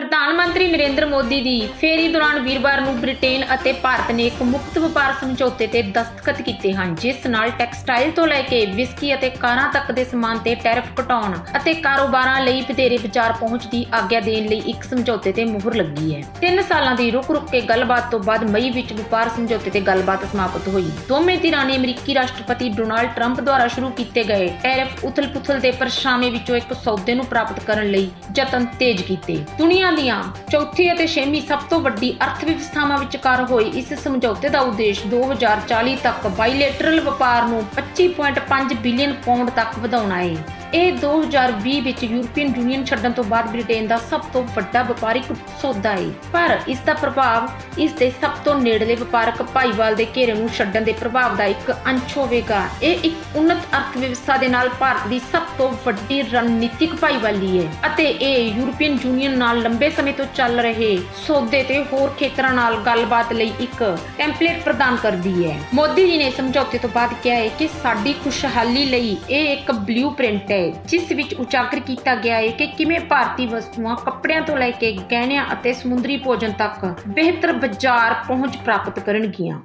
ਪ੍ਰਧਾਨ ਮੰਤਰੀ ਨਰਿੰਦਰ ਮੋਦੀ ਦੀ ਫੇਰੀ ਦੌਰਾਨ ਵੀਰਵਾਰ ਨੂੰ ਬ੍ਰਿਟੇਨ ਅਤੇ ਭਾਰਤ ਨੇ ਇੱਕ ਮੁਕਤ ਵਪਾਰ ਸਮਝੌਤੇ ਤੇ ਦਸਤਖਤ ਕੀਤੇ ਹਨ, ਜਿਸ ਨਾਲ ਟੈਕਸਟਾਈਲ ਤੋਂ ਲੈ ਕੇ ਵਿਸਕੀ ਅਤੇ ਕਾਰਾਂ ਤੱਕ ਦੇ ਸਮਾਨ ਤੇ ਟੈਰਿਫ ਘਟਾਉਣ ਅਤੇ ਕਾਰੋਬਾਰਾਂ ਲਈ ਵਧੇਰੇ ਬਾਜ਼ਾਰ ਪਹੁੰਚ ਦੀ ਆਗਿਆ ਦੇਣ ਲਈ ਇੱਕ ਸਮਝੌਤੇ ਤੇ ਮੁਹਰ ਲੱਗੀ ਹੈ। 3 ਸਾਲਾਂ ਦੀ ਰੁਕ-ਰੁਕ ਕੇ ਗੱਲਬਾਤ ਤੋਂ ਬਾਅਦ ਮਈ ਵਿੱਚ ਵਪਾਰ ਸਮਝੌਤੇ ਤੇ ਗੱਲਬਾਤ ਸਮਾਪਤ ਹੋਈ। ਦੋਵੇਂ ਧਿਰਾਂ ਨੇ ਅਮਰੀਕੀ ਰਾਸ਼ਟਰਪਤੀ ਡੋਨਾਲਡ ਟਰੰਪ ਦੁਆਰਾ ਸ਼ੁਰੂ ਕੀਤੇ ਗਏ ਟੈਰਿਫ ਉਥਲ-ਪੁਥਲ ਦੇ ਪਰਛਾਵੇਂ ਵਿੱਚੋਂ ਇੱਕ ਸੌਦੇ ਨੂੰ ਪ੍ਰਾਪਤ ਕਰਨ ਲਈ ਯਤਨ ਤੇਜ਼ ਕੀਤੇ। ਦੁਨੀਆ ਦੀਆਂ ਚੌਥੀ ਅਤੇ ਛੇਵੀਂ ਸਭ ਤੋਂ ਵੱਡੀ ਅਰਥ ਵਿਵਸਥਾਵਾਂ ਵਿਚਕਾਰ ਹੋਈ ਇਸ ਸਮਝੌਤੇ ਦਾ ਉਦੇਸ਼ 2040 ਤੱਕ ਬਾਈਲੇਟਰਲ ਵਪਾਰ ਨੂੰ 25.5 ਬਿਲੀਅਨ ਪਾਉਂਡ ਤੱਕ ਵਧਾਉਣਾ ਹੈ ਇਹ 2020 ਵਿੱਚ ਯੂਰਪੀਅਨ ਯੂਨੀਅਨ ਛੱਡਣ ਤੋਂ ਬਾਅਦ ਬ੍ਰਿਟੇਨ ਦਾ ਸਭ ਤੋਂ ਵੱਡਾ ਵਪਾਰਿਕ ਸੌਦਾ ਹੈ ਪਰ ਇਸ ਦਾ ਪ੍ਰਭਾਵ ਇਸ ਦੇ ਸਭ ਤੋਂ ਨੇੜਲੇ ਵਪਾਰਕ ਭਾਈਵਾਲ ਦੇ ਘੇਰੇ ਨੂੰ ਛੱਡਣ ਦੇ ਪ੍ਰਭਾਵ ਦਾ ਇੱਕ ਅੰਸ਼ ਹੋਵੇਗਾ। ਇਹ ਇੱਕ ਉન્નਤ ਅਰਥ ਦੇ ਨਾਲ ਭਾਰਤ ਦੀ ਸਭ ਤੋਂ ਵੱਡੀ ਰਣਨੀਤਿਕ ਭਾਈਵਾਲੀ ਹੈ ਅਤੇ ਇਹ ਯੂਰਪੀਅਨ ਯੂਨੀਅਨ ਨਾਲ ਲੰਬੇ ਸਮੇਂ ਤੋਂ ਚੱਲ ਰਹੇ ਸੌਦੇ ਤੇ ਹੋਰ ਖੇਤਰਾਂ ਨਾਲ ਗੱਲਬਾਤ ਲਈ ਇੱਕ ਟੈਂਪਲੇਟ ਪ੍ਰਦਾਨ ਕਰਦੀ ਹੈ ਮੋਦੀ ਜੀ ਨੇ ਸਮਝੌਤੇ ਤੋਂ ਬਾਅਦ ਕਿਹਾ ਹੈ ਕਿ ਸਾਡੀ ਖੁਸ਼ਹਾਲੀ ਲਈ ਇਹ ਇੱਕ ਬਲੂਪ੍ਰਿੰਟ ਹੈ ਜਿਸ ਵਿੱਚ ਉਜਾਗਰ ਕੀਤਾ ਗਿਆ ਹੈ ਕਿ ਕਿਵੇਂ ਭਾਰਤੀ ਵਸਤੂਆਂ ਕੱਪੜਿਆਂ ਤੋਂ ਲੈ ਕੇ ਗਹਿਣਿਆਂ ਅਤੇ ਸਮੁੰਦਰੀ ਭੋਜਨ ਤੱਕ ਬਿਹਤਰ ਬਾਜ਼ਾਰ ਪਹੁੰਚ ਪ੍ਰਾਪਤ ਕਰਨਗੀਆਂ।